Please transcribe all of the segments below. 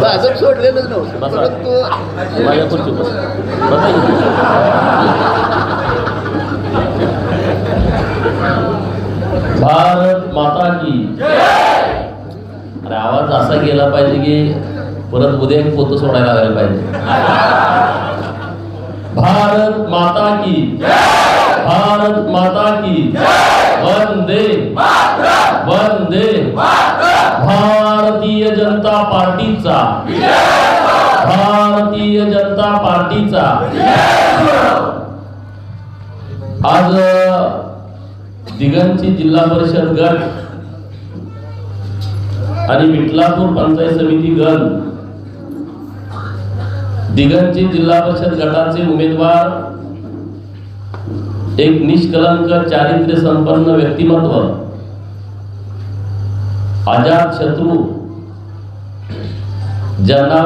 भाजप सोडलेलंच नव्हतं. बसा. परंतु माझ्या खुर्ची बस. बसा इथे. भारत माता की अरे आवाज असा गेला पाहिजे की परत उद्या एक पोतं सोडायला लागायला पाहिजे. भारत माता की भारत माता की वंदे वंदे भारतीय जनता पार्टीचा भारतीय जनता पार्टीचा. आज दिगंची जिल्हा परिषद गट आणि विठलापूर पंचायत समिती गण दिगंची जिल्हा परिषद गटाचे उमेदवार एक निष्कलंक चारित्र्य संपन्न व्यक्तिमत्व अजात शत्रू ज्यांना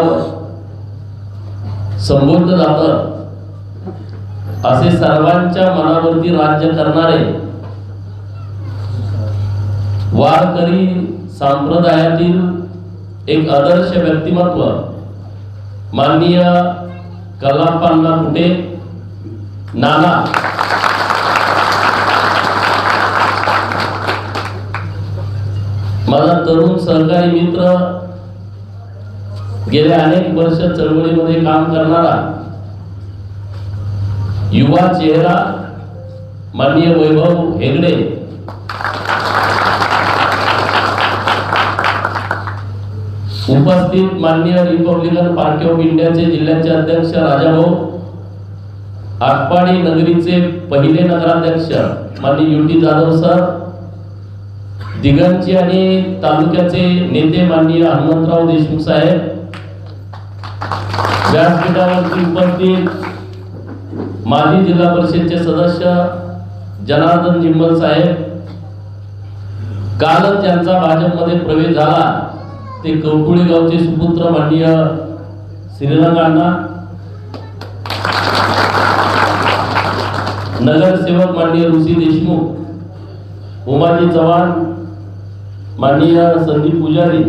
संबोधलं जातं असे सर्वांच्या मनावरती राज्य करणारे वारकरी संप्रदायातील एक आदर्श व्यक्तिमत्व माननीय कलापांना कुठे? नाना. माझा तरुण सहकारी मित्र गेल्या अनेक वर्ष चळवळीमध्ये काम करणारा युवा चेहरा माननीय वैभव हेगडे. उपस्थित माननीय रिपब्लिकन पार्टी ऑफ इंडियाचे जिल्ह्याचे अध्यक्ष राजाभाऊ आटपाडी नगरीचे पहिले नगराध्यक्ष माननीय युटी जाधव सर दिगंची आणि तालुक्याचे नेते माननीय हनुमंतराव देशमुख साहेब व्यासपीठावरती उपस्थित माजी जिल्हा परिषदचे सदस्य जनार्दन जिंबल साहेब कालच त्यांचा भाजपमध्ये प्रवेश झाला. ते कवकुळी गावचे सुपुत्र माननीय श्रीरंग अण्णा नगरसेवक माननीय ऋषी देशमुख उमाजी चव्हाण माननीय संदीप पुजारी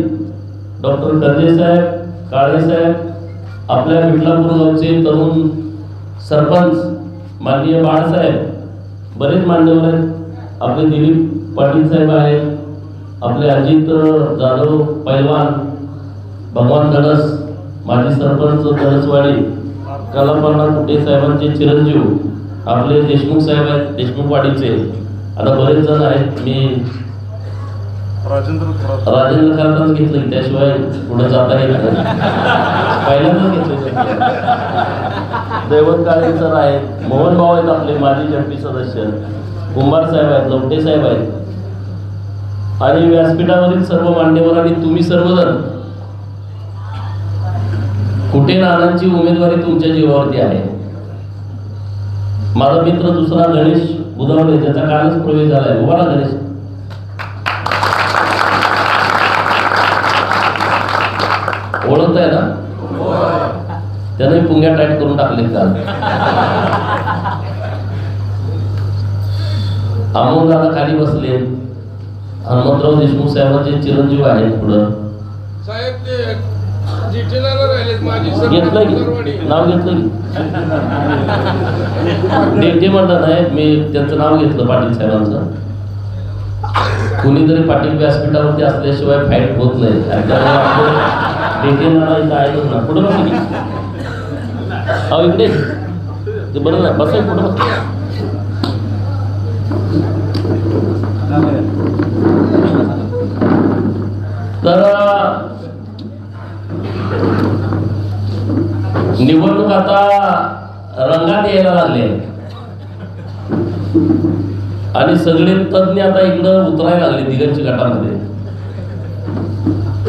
डॉक्टर कर्जे साहेब काळे साहेब आपल्या विठलापूर गावचे तरुण सरपंच माननीय बाळासाहेब बरेच मान्यवर आहेत. आपले दिलीप पाटील साहेब आहेत. आपले अजित जाधव पैलवान भगवान गणस माजी सरपंच गणसवाडी कलापन्ना कुटे साहेबांचे चिरंजीव आपले देशमुख साहेब आहेत देशमुख वाडीचे. आता बरेच जण आहेत. मी राजेंद्र राजेंद्र खरातच घेतलं त्याशिवाय पुढे जाता येत पहिल्यांदा घेतलं दैवत काळे सर आहेत मोहन भाऊ आहेत आपले माजी जडपी सदस्य कुंभार साहेब आहेत लवटे साहेब आहेत. आणि व्यासपीठावरील सर्व मान्यवर आणि तुम्ही सर्वजण कुठे नानांची उमेदवारी तुमच्या जीवावरती आहे? माझा मित्र दुसरा गणेश बुधवले ज्याचा कालच प्रवेश झालाय. उभा गणेश. गणेश ओळखताय ना? त्याने पुंग्या टाईट करून टाकले काल. अमोल दादा खाली बसले. हनुमंतराव देशमुख साहेबांचे चिरंजीव आहेत पुढं. घेतलं की? नाव घेतलं की? डेटे म्हणतात नाही मी त्यांचं नाव घेतलं पाटील साहेबांचं. कुणीतरी पाटील व्यासपीठावरती असल्याशिवाय फाईट होत नाही. आणि ना अहो इकडे. ते बरं ना बस कुठं तर निवडणूक आता रंगात यायला लागले आणि सगळे तज्ज्ञ आता इकडं उतरायला लागले दिगंची गटामध्ये.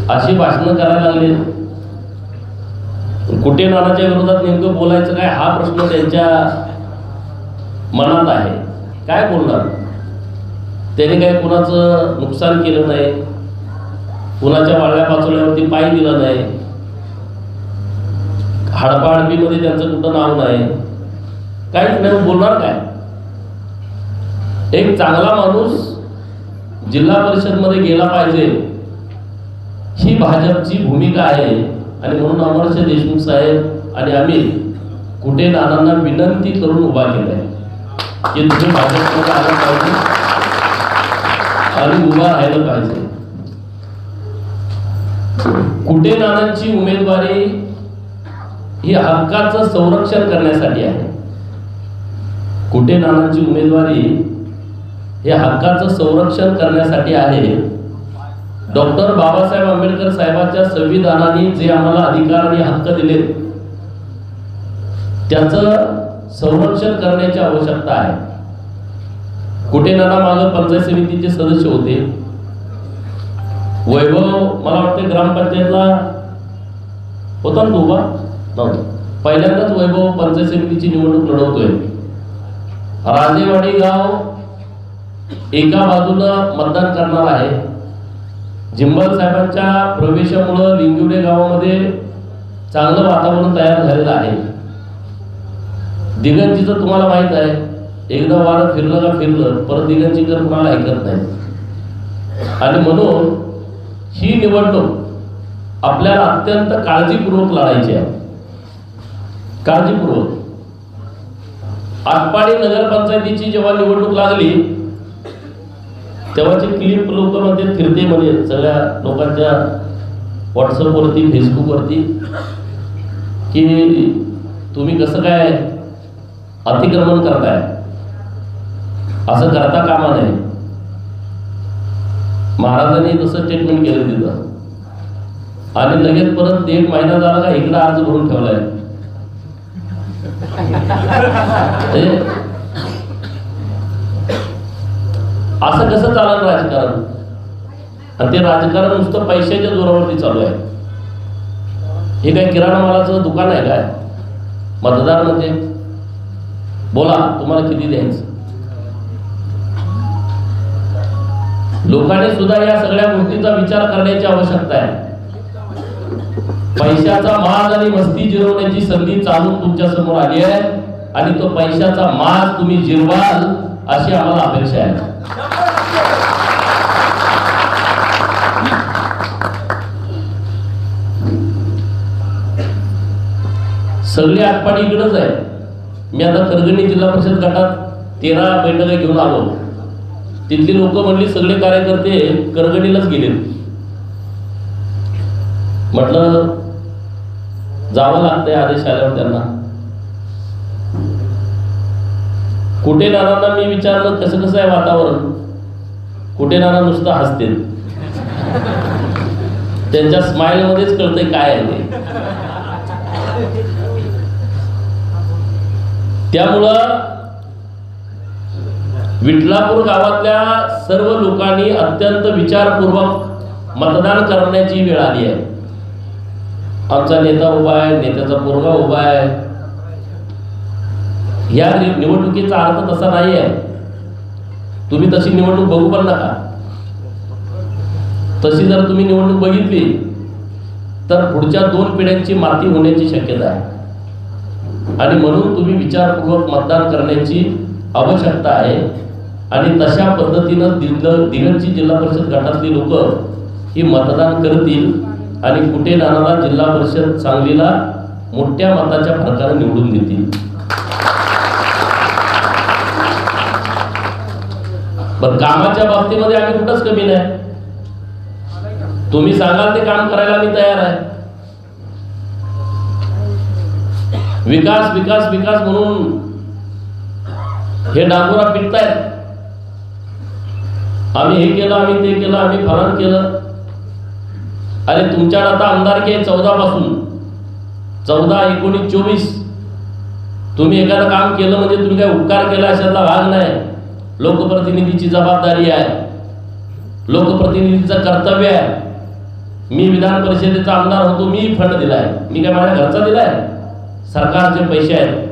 अशी भाषणं करायला लागले. कुठे नानाच्या विरोधात नेमकं बोलायचं काय हा प्रश्न त्यांच्या मनात आहे. काय बोलणार? त्याने काय कुणाचं नुकसान केलं नाही? कुणाच्या वाळल्या पाचोळ्यावरती पाय दिला नाही? हडपाहडपीमध्ये त्यांचं कुठं नाव नाही? काहीच नाही. बोलणार काय? एक चांगला माणूस जिल्हा परिषदमध्ये गेला पाहिजे ही भाजपची भूमिका आहे. आणि म्हणून अमरशे देशमुख साहेब आणि आम्ही कुठे नानांना विनंती करून उभा केलाय. की तुम्ही भाजपमध्ये आलं पाहिजे. आणि उभा राहिलं पाहिजे. कुठे नानांची उमेदवारी ही हक्काचं संरक्षण करण्यासाठी आहे. कुठे नानांची उमेदवारी हे हक्काचं संरक्षण करण्यासाठी आहे. डॉक्टर बाबासाहेब आंबेडकर साहेबांच्या संविधानाने जे आम्हाला अधिकार आणि हक्क दिले त्याचं संरक्षण करण्याची आवश्यकता आहे. कुठे नाना मागं पंचायत समितीचे सदस्य होते. वैभव मला वाटतं ग्रामपंचायतला होता ना तो उभा? नव्हता. पहिल्यांदाच वैभव पंचायत समितीची निवडणूक लढवतोय. राजेवाडी गाव एका बाजूला मतदान करणार आहे. जिंबल साहेबांच्या प्रवेशामुळं लिंगिवडे गावामध्ये चांगलं वातावरण तयार झालेलं आहे. दिगंजीचं तुम्हाला माहीत आहे एकदा वारं फिरलं का फिरलं परत दिगंजीकर कुणाला ऐकत नाही. आणि म्हणून ही निवडणूक आपल्याला अत्यंत काळजीपूर्वक लढायची आहे. काळजीपूर्वक. आटपाडी नगरपंचायतीची जेव्हा निवडणूक लागली तेव्हाचे क्लिप लोक मध्ये फिरते म्हणजे सगळ्या लोकांच्या व्हॉट्सअपवरती फेसबुकवरती की तुम्ही कसं काय अतिक्रमण करताय? असं करता कामा नये. महाराजांनी तसं स्टेटमेंट केलं तिथं. आणि लगेच परत एक महिना झाला का इकडं अर्ज भरून ठेवलाय. म्हणजे हे- असं कसं चालणार राजकारण? आणि ते राजकारण नुसतं पैशाच्या जोरावरती चालू आहे. हे काय किराणा मालाचं दुकान आहे काय? मतदार म्हणजे? बोला तुम्हाला किती द्यायचं? लोकांनी सुद्धा या सगळ्या गोष्टीचा विचार करण्याची आवश्यकता आहे. पैशाचा माज आणि मस्ती जिरवण्याची संधी चालून तुमच्यासमोर आली आहे आणि तो पैशाचा माज तुम्ही जिरवाल अशी आम्हाला अपेक्षा आहे. सगळी आटपाडी इकडंच आहे मी आता खरगणी जिल्हा परिषद गटात तेरा बैठका घेऊन आलो. तिथली लोक म्हणली सगळे कार्यकर्ते करगणीलाच गेले म्हटलं जावं लागतंय आदेश आल्यावर त्यांना. कुठे नानांना मी विचारलं कसं कसं आहे वातावरण? कुठे नाना नुसतं हसते त्यांच्या स्माइल मध्येच कळतंय काय आहे ते. त्यामुळं विठलापूर गावातल्या सर्व लोकांनी अत्यंत विचारपूर्वक मतदान करण्याची वेळ आली आहे. आमचा नेता उभा आहे नेत्याचा पोरगा उभा आहे. या निवडणुकीचा अर्थ तसा नाही आहे तुम्ही तशी निवडणूक बघू पण नका. तशी जर तुम्ही निवडणूक बघितली तर पुढच्या दोन पिढ्यांची माती होण्याची शक्यता आहे. आणि म्हणून तुम्ही विचारपूर्वक मतदान करण्याची आवश्यकता आहे. आणि तशा पद्धतीनं दिल्ल दिगंची जिल्हा परिषद गटातली लोक ही मतदान करतील आणि कुठे नानाला जिल्हा परिषद सांगलीला मोठ्या मताच्या फरकाने निवडून देतील. पण कामाच्या बाबतीमध्ये आम्ही कुठंच कमी नाही. तुम्ही सांगाल ते काम करायला मी तयार आहे. विकास विकास विकास म्हणून हे डांगोरा पिटतायत आम्ही हे केलं आम्ही ते केलं आम्ही फरण केलं. अरे तुमच्याकडे आता आमदारकी आहे चौदा पासून. चौदा एकोणीस चोवीस. तुम्ही एखादं काम केलं म्हणजे तुम्ही काय उपकार केला अशातला भाग नाही. लोकप्रतिनिधीची जबाबदारी आहे. लोकप्रतिनिधीचं कर्तव्य आहे. मी विधान परिषदेचा आमदार होतो मी फंड दिलाय. मी काय माझ्या घरचा दिलाय? सरकारचे पैसे आहेत.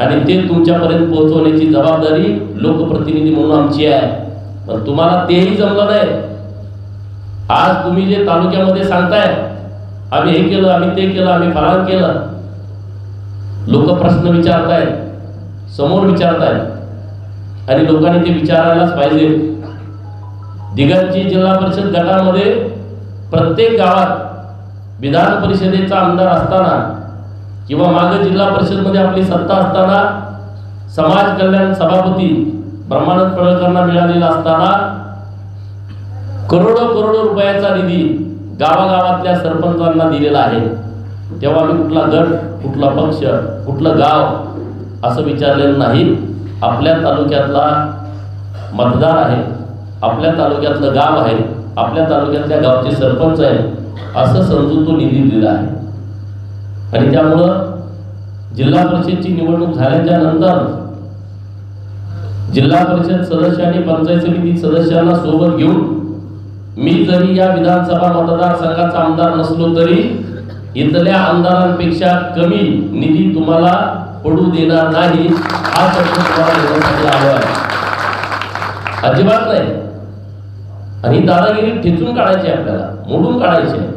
आणि ते तुमच्यापर्यंत पोहोचवण्याची जबाबदारी लोकप्रतिनिधी म्हणून आमची आहे. पण तुम्हाला तेही जमलं नाही. आज तुम्ही जे तालुक्यामध्ये सांगताय आम्ही हे केलं आम्ही ते केलं आम्ही फलान केलं. लोक प्रश्न विचारतायत समोर विचारतायत. आणि लोकांनी ते विचारायलाच पाहिजे. दिगंजी जिल्हा परिषद गटामध्ये प्रत्येक गावात विधान परिषदेचा आमदार असताना किंवा मागे जिल्हा परिषदमध्ये आपली सत्ता असताना समाज कल्याण सभापती ब्रह्मानंद पडळकरांना मिळालेला असताना करोडो करोडो रुपयाचा निधी गावागावातल्या सरपंचांना दिलेला आहे. तेव्हा मी कुठला गट कुठला पक्ष कुठलं गाव असं विचारलेलं नाही. आपल्या तालुक्यातला मतदार आहे आपल्या तालुक्यातलं गाव आहे आपल्या तालुक्यातल्या गावचे सरपंच आहे असं समजून तो निधी दिला आहे. आणि त्यामुळं जिल्हा परिषदची निवडणूक झाल्याच्यानंतर जिल्हा परिषद सदस्य आणि पंचायत समिती सदस्यांना सोबत घेऊन मी जरी या विधानसभा मतदारसंघाचा आमदार नसलो तरी इथल्या आमदारांपेक्षा कमी निधी तुम्हाला पडू देणार नाही हा प्रश्न तुम्हाला देण्यासाठी आलो आहे. अजिबात नाही. आणि दादागिरी ठेचून काढायची आहे आपल्याला मोडून काढायची आहे.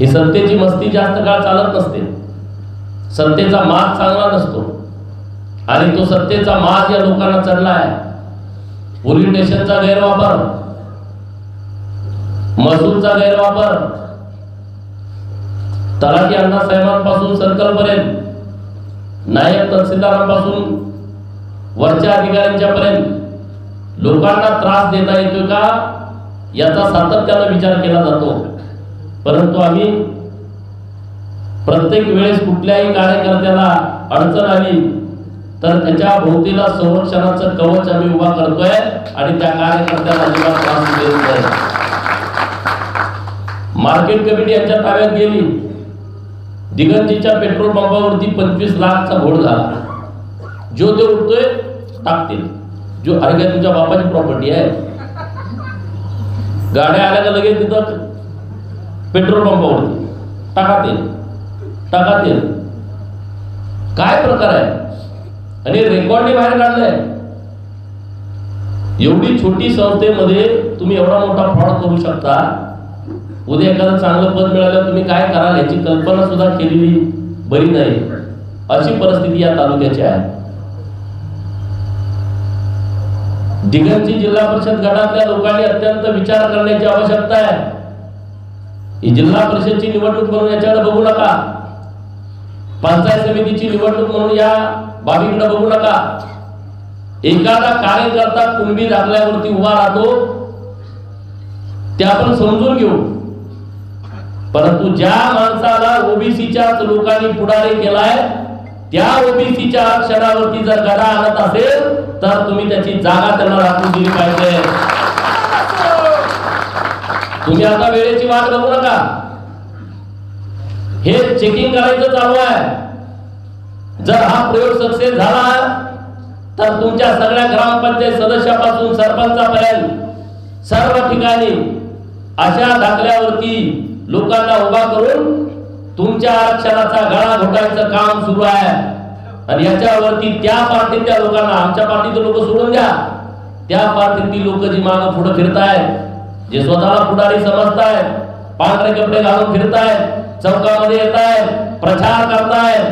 ही सत्तेची मस्ती जास्त काळ चालत नसते. सत्तेचा माज चांगला नसतो. आणि तो सत्तेचा माज या लोकांना चढला आहे. पोलीस स्टेशनचा गैरवापर महसूलचा गैरवापर तलाठी अण्णासाहेबांपासून सर्कल सर्कलपर्यंत नायब तहसीलदारांपासून वरच्या अधिकाऱ्यांच्या पर्यंत लोकांना त्रास देता येतो का? याचा सातत्यानं विचार केला जातो. परंतु आम्ही प्रत्येक वेळेस कुठल्याही कार्यकर्त्याला अडचण आली तर त्याच्या भोवतीला संरक्षणाचं कवच आम्ही उभा करतोय आणि त्या कार्यकर्त्याला अजिबात त्रास देत नाही. मार्केट कमिटी यांच्या ताब्यात गेली. दिगंजीच्या पेट्रोल पंपावरती पंचवीस लाखचा घोड झाला. जो ते उठतोय टाकतील. जो अरे काय तुमच्या बापाची प्रॉपर्टी आहे गाड्या आल्या का लगेच तिथं? पेट्रोल पंपावरती. टाका तेल टाका तेल काय प्रकार आहे? आणि रेकॉर्डने बाहेर काढलंय. एवढी छोटी संस्थेमध्ये तुम्ही एवढा मोठा फ्रॉड करू शकता. उद्या एखादं चांगलं पद मिळालं तुम्ही काय कराल याची कल्पना सुद्धा केलेली बरी नाही. अशी परिस्थिती या तालुक्याची आहे. दिगंजी जिल्हा परिषद गटातल्या लोकांनी अत्यंत विचार करण्याची आवश्यकता आहे. ही जिल्हा परिषदची निवडणूक म्हणून याच्याकडे बघू नका. पंचायत समितीची निवडणूक म्हणून या बाबीकडे बघू नका. एखादा कार्यकर्ता कुणबी दाखल्यावरती उभा राहतो ते आपण समजून घेऊ. परंतु ज्या माणसाला ओबीसीच्याच लोकांनी पुढारी केलाय त्या ओबीसीच्या अक्षरावरती जर गदा आणत असेल तर तुम्ही त्याची जागा त्यांना राखून दिली पाहिजे. तुम्ही आता वेळेची वाट बघू नका. हे चेकिंग करायचं चालू आहे. जर हा प्रयोग सक्सेस झाला तर तुमच्या सगळ्या ग्रामपंचायत सदस्यापासून सरपंचापर्यंत सर्व ठिकाणी अशा दाखल्यावरती लोकांना उभा करून तुमच्या आरक्षणाचा गळा घोटायचं काम सुरू आहे. आणि याच्यावरती त्या पार्टीतल्या लोकांना आमच्या पार्टीचे लोक सोडून द्या. त्या पार्टीतली लोक जी मागं पुढे फिरतायत जे स्वतःला पुढारी समजतायत पांढरे कपडे घालून फिरतायत चौकामध्ये येत आहेत प्रचार करतायत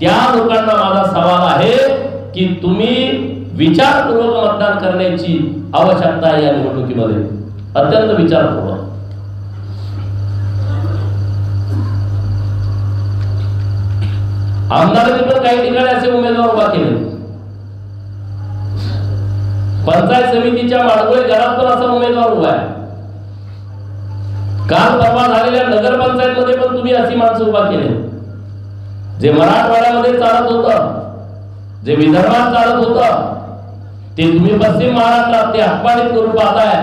त्या लोकांना माझा सवाल आहे की तुम्ही विचारपूर्वक मतदान करण्याची आवश्यकता आहे या निवडणुकीमध्ये अत्यंत विचारपूर्वक. आमदारांनी पण काही ठिकाणी असे उमेदवार उभा केले. पंचायत समितीच्या माडगोळी घरात पण असा उमेदवार उभा आहे. काल परवा झालेल्या नगरपंचायत मध्ये पण तुम्ही अशी माणसं उभा केले. जे मराठवाड्यामध्ये चालत होतं जे विदर्भात चालत होतं ते तुम्ही पश्चिम महाराष्ट्रात ते अपमानित करून पाहताय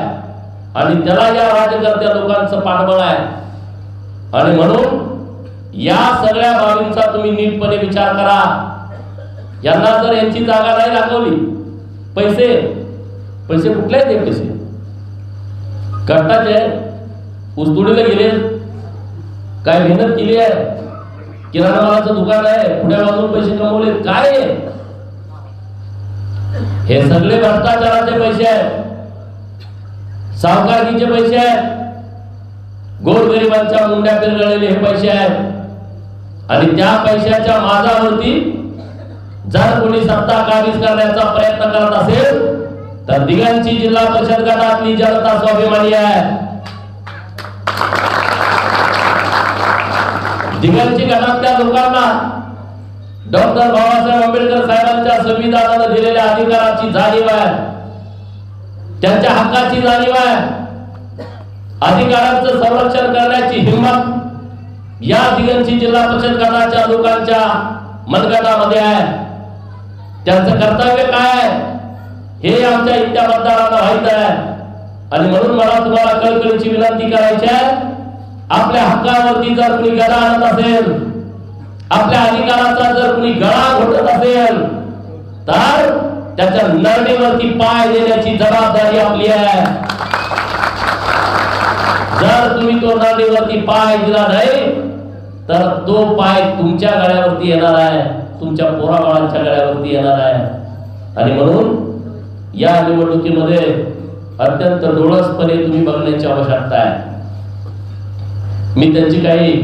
आणि त्याला या राज्यकर्त्या लोकांचं पाठबळ आहे. आणि म्हणून या सगळ्या बाबींचा तुम्ही नीटपणे विचार करा. यांना जर यांची जागा नाही दाखवली पैसे पैसे कुठले आहेत पैसे? कष्टाचे उस्तुडीला गेले. काय मेहनत केली आहे? किराणा मालाचं दुकान आहे. पुढ्या बाजून पैसे कमवले. काय हे सगळे भ्रष्टाचाराचे पैसे आहेत. सावकारकीचे पैसे आहेत. गोरगरिबांच्या मुंड्या पिरगळलेले हे पैसे आहेत. आणि त्या पैशाच्या माझावरती जर कोणी सत्ता काबीज करण्याचा प्रयत्न करत असेल तर दिगंची जिल्हा परिषद गटातली जनता स्वाभिमानी आहे. दिगंची गटातल्या लोकांना डॉक्टर बाबासाहेब आंबेडकर साहेबांच्या संविधानानं दिलेल्या अधिकाराची जाणीव आहे. त्यांच्या हक्काची जाणीव आहे. अधिकारांचं संरक्षण करण्याची हिंमत या दिगंची जिल्हा परिषद गटाच्या लोकांच्या मनगटामध्ये आहे. त्यांचं कर्तव्य काय आहे? हे आमच्या इतक्या मतदारांना माहीत आहे. आणि म्हणून मला तुम्हाला कळकळीची विनंती करायची आहे. आपल्या हक्कावरती जर कुणी गदा आणत असेल आपल्या अधिकाराचा जर कुणी गळा घोटत असेल तर त्याच्या नरणीवरती पाय देण्याची जबाबदारी आपली आहे. जर तुम्ही तो नरणीवरती पाय दिला नाही तर तो पाय तुमच्या गळ्यावरती येणार आहे तुमच्या पोराबाळांच्या गळ्यावरती येणार आहे. आणि म्हणून या निवडणुकीमध्ये अत्यंत डोळसपणे तुम्ही बघण्याची आवश्यकता आहे. मी त्यांची काही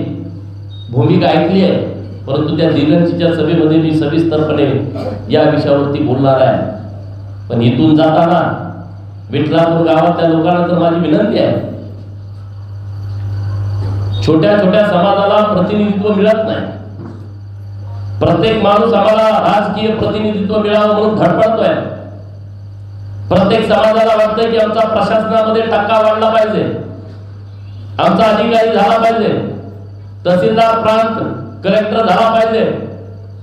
भूमिका ऐकली आहे परंतु त्या दिगंजीच्या सभेमध्ये मी सविस्तरपणे या विषयावरती बोलणार आहे. पण इथून जाताना विठलापूर गावातल्या लोकांना तर माझी विनंती आहे छोट्या छोट्या समाजाला प्रतिनिधित्व मिळत नाही. प्रत्येक माणूस आम्हाला राजकीय प्रतिनिधित्व मिळावं म्हणून धडपडतोय. प्रत्येक समाजाला वाटतंय की आमचा प्रशासनामध्ये टक्का वाढला पाहिजे. आमचा अधिकारी झाला पाहिजे. तहसीलदार प्रांत कलेक्टर झाला पाहिजे.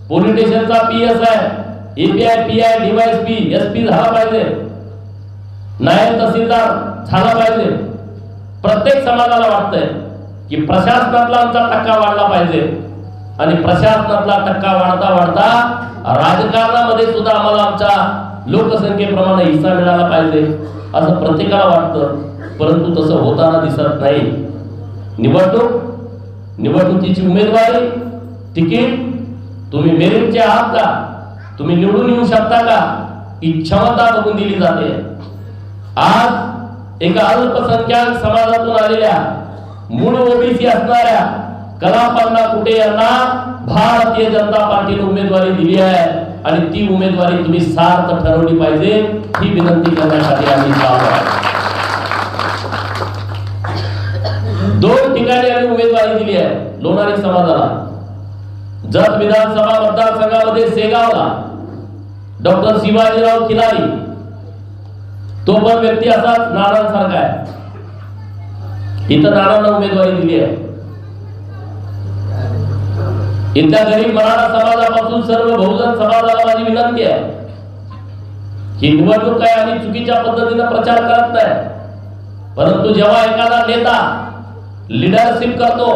पोलीस स्टेशनचा P S I API P I DYSP S P झाला पाहिजे. नायब तहसीलदार झाला पाहिजे. प्रत्येक समाजाला वाटतंय. की प्रशासनातला आमचा टक्का वाढला पाहिजे. आणि प्रशासनातला टक्का वाढता वाढता राजकारणामध्ये सुद्धा आम्हाला आमच्या लोकसंख्येप्रमाणे हिस्सा मिळाला पाहिजे असं प्रत्येकाला वाटतं. परंतु तसं होताना दिसत नाही. निवडणूक निवडणुकीची उमेदवारी तिकीट तुम्ही मेरिटचे आहात का? तुम्ही निवडून येऊ शकता का? ही क्षमता बघून दिली जाते. आज एका अल्पसंख्याक समाजातून आलेल्या भारतीय जनता पार्टीने उमेदवारी दिली आहे आणि ती उमेदवारी तुम्ही सार्थ ठरवली पाहिजे ही विनंती करण्यासाठी आम्ही. दोन ठिकाणी आम्ही उमेदवारी दिली आहे लोणारी समाजाला जत विधानसभा मतदारसंघामध्ये सेगावला डॉक्टर शिवाजीराव खिलारी तो पण व्यक्ती असाच नानांसारखा आहे इथं दादांना उमेदवारी दिली आहे. इथल्या गरीब मराठा समाजापासून सर्व बहुजन समाजाला माझी विनंती आहे. ही निवडणूक काय आणि चुकीच्या पद्धतीने प्रचार करत नाही. परंतु जेव्हा एखादा नेता लिडरशिप करतो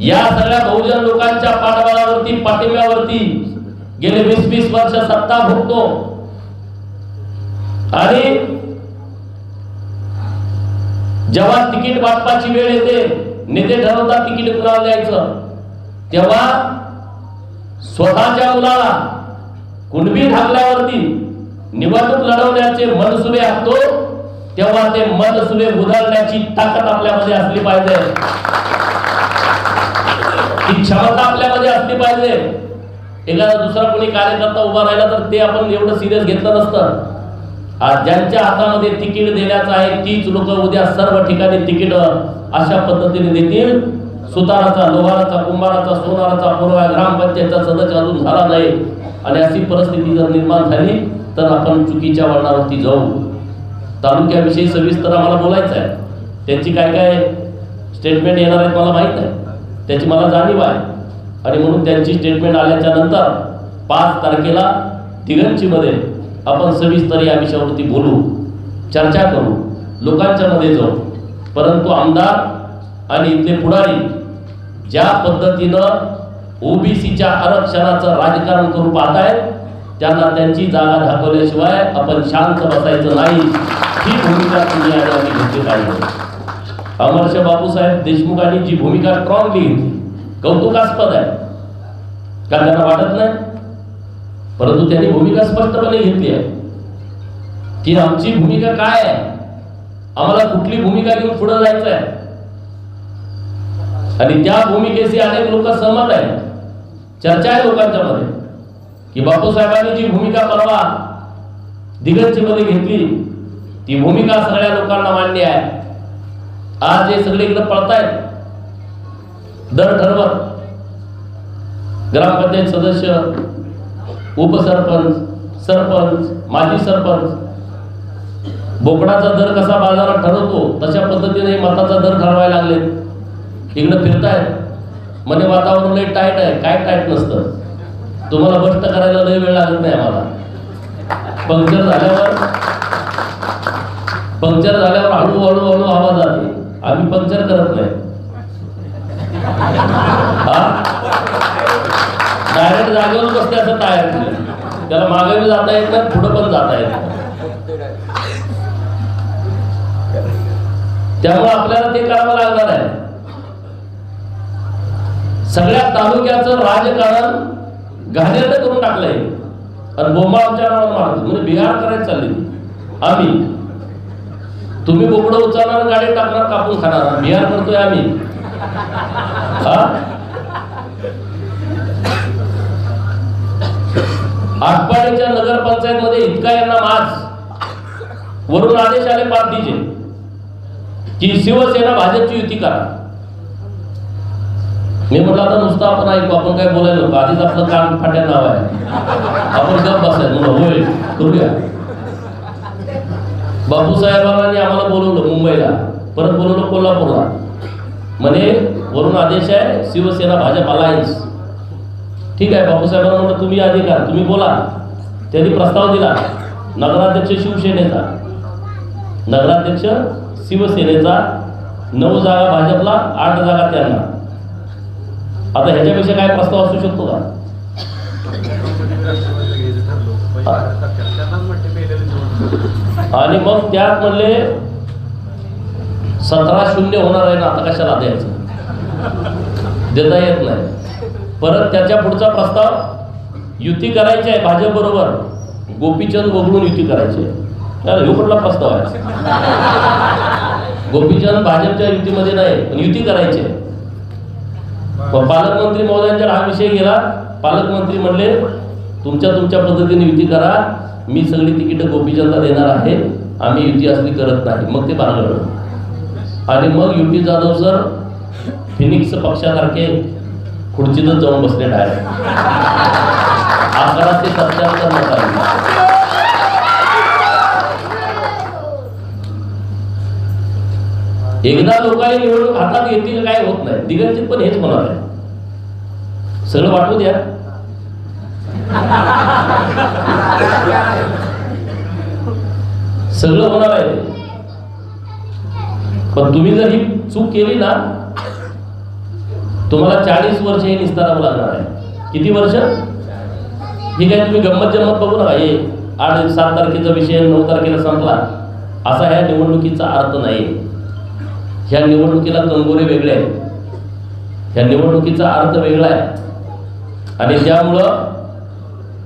या सगळ्या बहुजन लोकांच्या पाठबळावरती पाठिंब्यावरती गेले वीस वीस वर्ष सत्ता भोगतो. आणि जेव्हा तिकीट वाटपाची वेळ येते नेते ठरवतात तिकीट कुणाला द्यायचं. तेव्हा स्वतःच्या मुलाला कुणबी ढाकल्यावरती निवडणूक लढवण्याचे मनसुबे आखतो तेव्हा ते मनसुबे उधळण्याची ताकद आपल्यामध्ये असली पाहिजे. ती क्षमता आपल्यामध्ये असली पाहिजे. एखादा दुसरा कोणी कार्यकर्ता उभा राहिला तर ते आपण एवढं सिरियस घेतलं नसतं. आज ज्यांच्या हातामध्ये तिकीट देण्याचं आहे तीच लोक उद्या सर्व ठिकाणी तिकीट अशा पद्धतीने देतील. सुताराचा लोहाराचा कुंभाराचा सोनाराचा पूर्व ग्रामपंचायतचा सदस्य अजून झाला नाही. आणि अशी परिस्थिती जर निर्माण झाली तर आपण चुकीच्या वळणावरती जाऊ. तालुक्याविषयी सविस्तर आम्हाला बोलायचं आहे. त्यांची काय काय स्टेटमेंट येणार आहेत मला माहीत आहे त्याची मला जाणीव आहे. आणि म्हणून त्यांची स्टेटमेंट आल्याच्यानंतर पाच तारखेला तिघंचीमध्ये आपण सविस्तर या विषयावरती बोलू चर्चा करू लोकांच्या मध्ये जाऊ. परंतु आमदार आणि इथले पुढारी ज्या पद्धतीनं ओबीसीच्या आरक्षणाचं राजकारण करू पाहतायत त्यांना त्यांची जागा दाखवल्याशिवाय आपण शांत बसायचं नाही. ही भूमिका तुम्ही आणि घेतली पाहिजे. अमरश बापूसाहेब देशमुखांनी जी भूमिका स्ट्रॉंग लिहिली कौतुकास्पद आहे का त्यांना वाटत नाही? परंतु त्यांनी भूमिका स्पष्टपणे घेतली आहे. की आमची भूमिका काय आहे? आम्हाला कुठली भूमिका घेऊन पुढे जायचं आहे आणि त्या भूमिकेशी अनेक लोक सहमत आहेत. चर्चा आहे लोकांच्या मध्ये. की बापूसाहेबांनी जी भूमिका परवा दिग्गजमध्ये मध्ये घेतली ती भूमिका सगळ्या लोकांना मान्य आहे. आज जे सगळे इकडे पळतायत. दर ठरवत. ग्रामपंचायत सदस्य उपसरपंच सरपंच माजी सरपंच. बोकडाचा दर कसा बाजारात ठरवतो तशा पद्धतीने मताचा दर ठरवायला लागले इकडं फिरतायत. म्हणे वातावरण लय टाईट आहे. काय टाईट नसतं. तुम्हाला बष्ट करायला लय वेळ लागत नाही आम्हाला. पंक्चर झाल्यावर पंक्चर झाल्यावर हळूहळू हळू हळू हवा आम्ही पंक्चर करत नाही. डायरेक्ट जागेवर बसते असं टायर त्याला मागे बी जाता येत नाही पुढं पण जाता येत त्यामुळे आपल्याला ते करावं लागणार आहे. सगळ्या तालुक्याचं राजकारण घाणेरडं करून टाकलंय. आणि बोंबा आमच्या नावावर मारतो. म्हणजे बिहार करायला चालली. आम्ही. तुम्ही बोकडं उचलणार गाडी टाकणार कापून खाणार. बिहार करतोय आम्ही. आटपाडीच्या नगरपंचायत मध्ये इतका यांना माज. वरून आदेश आले पार्टीचे की शिवसेना भाजपची युती करा. मी म्हटलं आता नुसतं आपण ऐकू आपण काय बोलायला नको. आधीच आपलं कान फाट्या नाव आहे. आपण गप बसायचं. म्हणलं होय करूया. बापू साहेबांनी आम्हाला बोलवलं मुंबईला. परत बोलवलं कोल्हापूरला. म्हणे वरून आदेश आहे शिवसेना भाजप अलायन्स ठीक आहे बापूसाहेबांना म्हटलं तुम्ही अधिकार तुम्ही बोला. त्यांनी प्रस्ताव दिला. नगराध्यक्ष शिवसेनेचा. नगराध्यक्ष शिवसेनेचा. नऊ जागा भाजपला आठ जागा त्यांना. आता ह्याच्यापेक्षा काय प्रस्ताव असू शकतो का? आणि मग त्यात म्हणले सतरा शून्य होणार आहे ना आता कशाला द्यायचं? देता येत नाही. परत त्याच्या पुढचा प्रस्ताव युती करायची आहे भाजप बरोबर गोपीचंद वगळून युती करायची आहे. ह्यो कुठला प्रस्ताव आहे? गोपीचंद भाजपच्या युतीमध्ये नाही पण युती करायची आहे. पालकमंत्री महोदयांच्या हा विषय गेला. पालकमंत्री म्हणले तुमच्या तुमच्या पद्धतीने युती करा. मी सगळी तिकीट गोपीचंदला देणार आहे. आम्ही युती असली करत नाही. मग ते बारगळलं आणि मग युती जाधव सर फिनिक्स पक्षासारखे खुर्चीतच जाऊन बसले डायरेक्ट अकरा ते सत्याहत्तर मतांनी एकदा लोकांनी निवडणूक हातात येतील काय होत नाही. दिगंचित पण हेच म्हणत आहे सगळं वाटू द्या. सगळं होणार आहे ते. पण तुम्ही जर ही चूक केली ना तुम्हाला चाळीस वर्ष हे निस्तारावं लागणार आहे. किती वर्ष? ठीक आहे तुम्ही गंमत जम्मत बघू नका. हे आठ सात तारखेचा विषय नऊ तारखेला संपला. असा ह्या निवडणुकीचा अर्थ नाही. ह्या निवडणुकीला कंगोरे वेगळे आहेत. ह्या निवडणुकीचा अर्थ वेगळा आहे. आणि त्यामुळं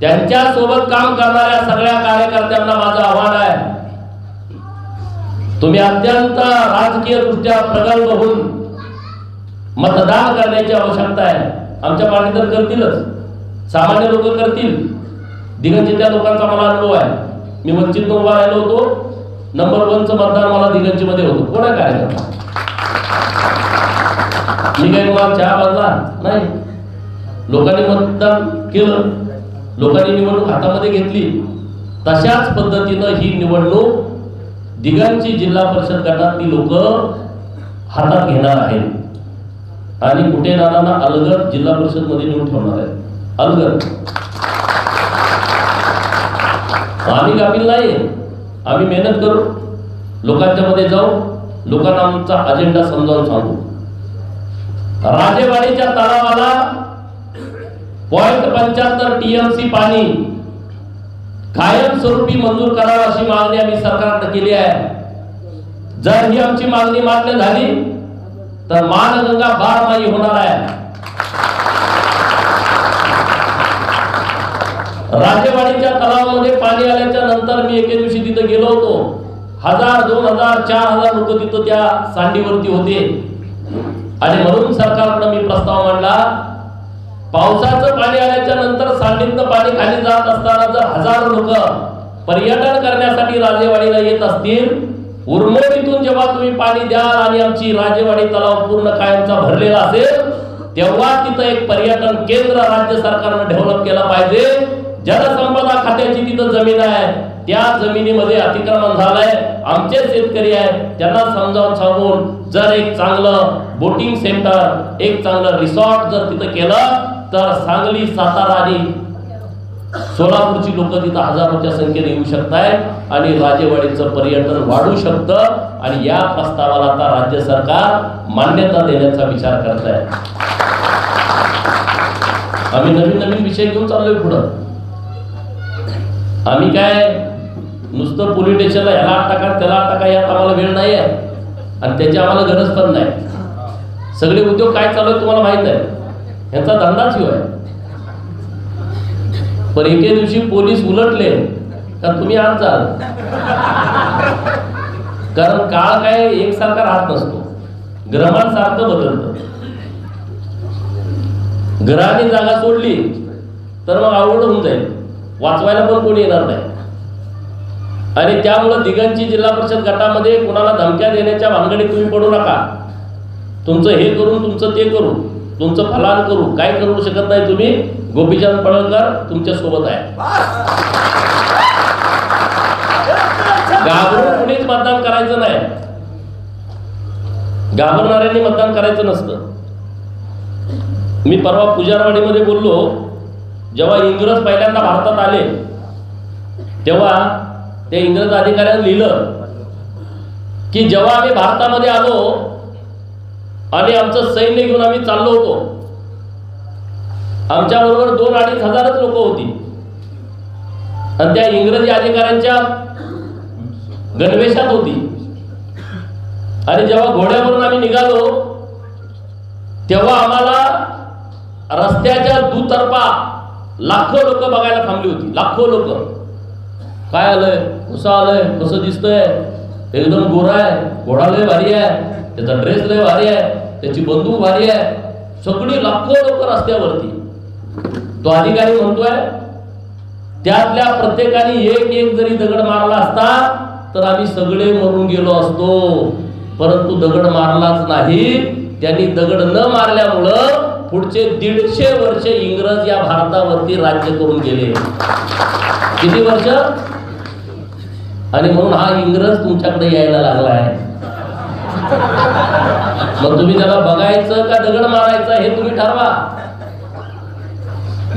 त्यांच्यासोबत काम करणाऱ्या सगळ्या कार्यकर्त्यांना माझं तुम्ही अत्यंत राजकीय दृष्ट्या प्रगल्भ होऊन मतदान करण्याची आवश्यकता आहे. आमच्या पार्टी तर करतीलच. सामान्य लोक करतील. दिगंजीतल्या लोकांचा मला अनुभव आहे. मी वंचित उभा राहिलो होतो. नंबर वनचं मतदान मला दिगंजीमध्ये होतो. होतं कोण मी काही तुम्हाला चहा बांधला नाही. लोकांनी मतदान केलं. लोकांनी निवडणूक हातामध्ये घेतली. तशाच पद्धतीनं ही निवडणूक दिगांची जिल्हा परिषद गटातली लोक हातात घेणार आहेत. आणि कुठे नानांना अलगद जिल्हा परिषदमध्ये नेऊन ठेवणार आहेत. अलगद. आम्ही कापील नाही आम्ही मेहनत करू. लोकांच्या मध्ये जाऊ. लोकांना आमचा अजेंडा समजावून सांगू. राजेवाडीच्या तलावाला पॉईंट पंच्याहत्तर टीएमसी पाणी कायमस्वरूपी मंजूर करावं अशी मागणी आम्ही सरकारनं केली आहे. जर ही आमची मागणी मान्य झाली तर मानगंगा बारमाही होणार आहे. राजेवाडीच्या तलावामध्ये पाणी आल्याच्यानंतर मी एके दिवशी तिथे गेलो होतो. हजार दोन हजार चार हजार लोक तिथं त्या सांडीवरती होते. आणि म्हणून सरकारकडे मी प्रस्ताव मांडला पावसाचं पाणी आल्याच्यानंतर सांडीतनं पाणी खाली जात असताना जर हजार लोक पर्यटन करण्यासाठी राजेवाडीला येत असतील उर्मोडीतून जेव्हा तुम्ही पाणी द्याल आणि आमची राजेवाडी तलाव पूर्ण कायमचा भरलेला असेल तेव्हा तिथं एक पर्यटन केंद्र राज्य सरकारनं डेव्हलप केलं पाहिजे. जलसंपदा खात्याची तिथं जमीन आहे त्या जमिनीमध्ये अतिक्रमण झालंय. आमचे शेतकरी आहेत त्यांना समजावून सांगून जर एक चांगलं बोटिंग सेंटर एक चांगलं रिसॉर्ट जर तिथं केलं तर सांगली सातारा आणि सोलापूरची लोक तिथं हजारोच्या संख्येने येऊ शकत आणि राजेवाडीचं पर्यटन वाढू शकतं आणि या प्रस्तावाला आता राज्य सरकार मान्यता देण्याचा विचार करत आहे आम्ही नवीन नवीन विषय घेऊन चाललोय पुढं. आम्ही काय नुसतं पोलीस स्टेशनला ह्याला आठ टाका त्याला आठ टाका यात आम्हाला वेळ नाही आहे आणि त्याची आम्हाला गरज पण नाही. सगळे उद्योग काय चालू आहे तुम्हाला माहीत आहे? ह्याचा धंदाच ह्यो आहे. पण एके दिवशी पोलीस उलटले का तुम्ही आत जाल कारण काळ काय एकसारखा राहत नसतो. ग्रहांसारखं बदलतं. ग्रहाने जागा सोडली तर मग आवड होऊन जाईल. वाचवायला पण कोणी येणार नाही. आणि त्यामुळं दिगंची जिल्हा परिषद गटामध्ये कुणाला धमक्या देण्याच्या भानगडीत तुम्ही पडू नका. तुमचं हे करून तुमचं ते करू तुमचं फलान करू काय करू शकत नाही तुम्ही. गोपीचंद पडळकर तुमच्यासोबत आहे. घाबरून कुणीच मतदान करायचं नाही. घाबरणाऱ्यांनी मतदान करायचं नसतं. मी परवा पुजारवाडीमध्ये बोललो. जेव्हा इंग्रज पहिल्यांदा भारतात आले तेव्हा त्या इंग्रज अधिकाऱ्यानं लिहिलं की जेव्हा आम्ही भारतामध्ये आलो आणि आमचं सैन्य घेऊन आम्ही चाललो होतो. आमच्या बरोबर दोन अडीच हजारच लोक होती. आणि त्या इंग्रजी अधिकाऱ्यांच्या गणवेशात होती. आणि जेव्हा घोड्यावरून आम्ही निघालो तेव्हा आम्हाला रस्त्याच्या दुतर्फा लाखो लोक बघायला थांबली होती. लाखो लोक. काय आलंय? कसं आलंय? कसं दिसतंय? एकदम गोरा आहे. घोडा लय भारी आहे. त्याचा ड्रेस लय भारी आहे. त्याची बंदूक भारी आहे. सगळी लाखो लोक रस्त्यावरती. तो अधिकारी म्हणतोय त्यातल्या प्रत्येकाने एक एक जरी दगड मारला असता तर आम्ही सगळे मरून गेलो असतो. परंतु दगड मारलाच नाही. त्यांनी दगड न मारल्यामुळं पुढचे दीडशे वर्ष इंग्रज या भारतावरती राज्य करून गेले. किती वर्ष? आणि म्हणून हा इंग्रज तुमच्याकडे यायला लागला आहे. मग तुम्ही त्याला बघायचं का दगड मारायचं हे तुम्ही ठरवा.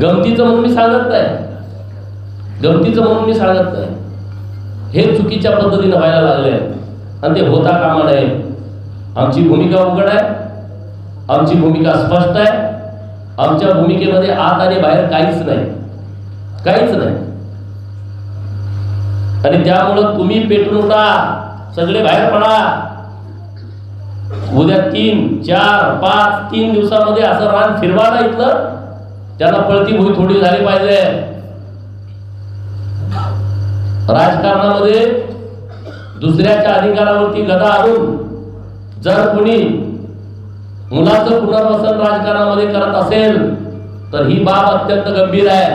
गमतीचं म्हणून मी सांगत नाही. गमतीचं म्हणून मी सांगत नाही. हे चुकीच्या पद्धतीने व्हायला लागले आणि ते होता कामा नये. आमची भूमिका उघड आहे. आमची भूमिका स्पष्ट आहे. आमच्या भूमिकेमध्ये आत आणि बाहेर काहीच नाही. काहीच नाही. आणि त्यामुळं तुम्ही पेटून उठा. सगळे बाहेर पडा. उद्या तीन चार पाच तीन दिवसामध्ये असं रान फिरवा ना इथलं त्याला पळती भूई थोडी झाली पाहिजे. राजकारणामध्ये दुसऱ्याच्या अधिकारावरती गदा आणून जर कुणी मुलाचं पुनर्वसन राजकारणामध्ये करत असेल तर ही बाब अत्यंत गंभीर आहे.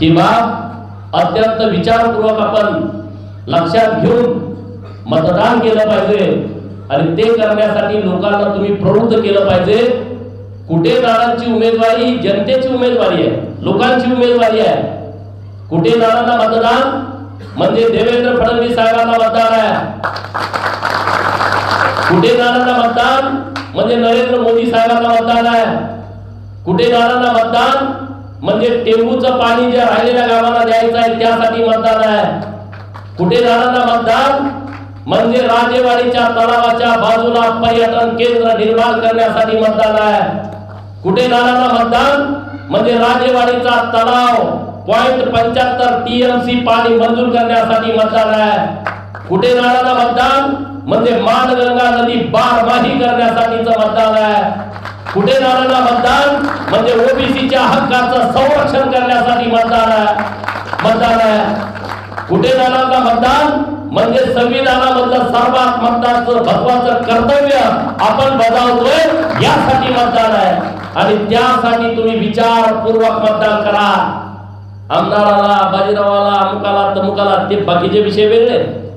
ही बाब अत्यंत विचारपूर्वक आपण लक्षात घेऊन मतदान केलं पाहिजे आणि ते करण्यासाठी लोकांना तुम्ही प्रवृत्त केलं पाहिजे. कुठे नानांची उमेदवारी जनतेची उमेदवारी आहे लोकांची उमेदवारी आहे. कुठे नानांना मतदान म्हणजे देवेंद्र फडणवीस साहेबांना मतदान आहे. कुठे जाणारा मतदान? म्हणजे नरेंद्र मोदी साहेबांना मतदान आहे. कुठे जाणारा मतदान? म्हणजे टेंबूचं पाणी जे राहिलेल्या गावांना द्यायचं आहे त्यासाठी मतदान आहे. कुठे जाणारा मतदान? म्हणजे राजेवाडीच्या तलावाच्या बाजूला पर्यटन केंद्र निर्माण करण्यासाठी मतदान आहे. कुठे जाणारा मतदान? म्हणजे राजेवाडीचा तलाव. पॉइंट पंच्याहत्तर टीएमसी पाणी मंजूर करण्यासाठी मतदान आहे. कुठे नानांना मतदान? म्हणजे मानगंगा नदी बारमाही करण्यासाठीचं मतदान आहे. कुठे नानांना मतदान? म्हणजे ओबीसीच्या हक्काचं संरक्षण करण्यासाठी मतदान आहे. मतदान आहे. कुठे नानांना मतदान? म्हणजे संविधानामधलं सर्वात महत्वाचं महत्वाचं कर्तव्य आपण बजावतोय यासाठी मतदान आहे. आणि त्यासाठी तुम्ही विचारपूर्वक मतदान करा. आमदाराला बाजीरावाला अमुकाला तमुकाला ते बाकीचे विषय वेगळे.